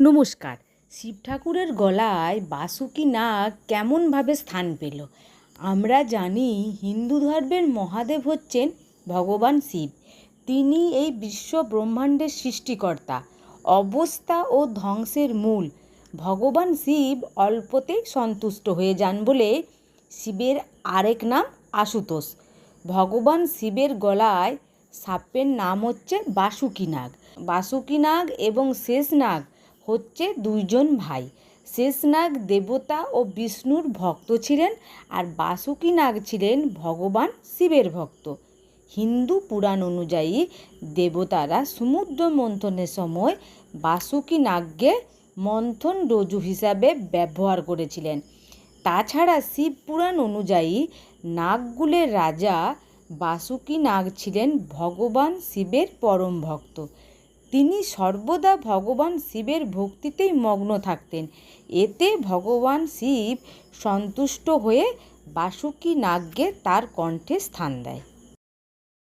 নমস্কার। শিব ঠাকুরের গলায় বাসুকি নাগ কেমনভাবে স্থান পেল? আমরা জানি হিন্দু ধর্মের মহাদেব হচ্ছেন ভগবান শিব। তিনি এই বিশ্ব ব্রহ্মাণ্ডের সৃষ্টিকর্তা। অবস্থা ও ধ্বংসের মূল। ভগবান শিব অল্পতেই সন্তুষ্ট হয়ে যান বলে শিবের আরেক নাম আশুতোষ। ভগবান শিবের গলায় সাপের নাম হচ্ছে বাসুকি নাগ। বাসুকি নাগ এবং শেষনাগ হচ্ছে দুইজন ভাই। শেষনাগ দেবতা ও বিষ্ণুর ভক্ত ছিলেন আর বাসুকি নাগ ছিলেন ভগবান শিবের ভক্ত। হিন্দু পুরাণ অনুযায়ী দেবতারা সমুদ্র মন্থনের সময় বাসুকি নাগকে মন্থন রজু হিসাবে ব্যবহার করেছিলেন। তাছাড়া শিব পুরাণ অনুযায়ী নাগগুলের রাজা বাসুকি নাগ ছিলেন ভগবান শিবের পরম ভক্ত। তিনি সর্বদা ভগবান শিবের ভক্তিতেই মগ্ন থাকতেন। এতে ভগবান শিব সন্তুষ্ট হয়ে বাসুকী নাগকে তার কণ্ঠে স্থান দেয়।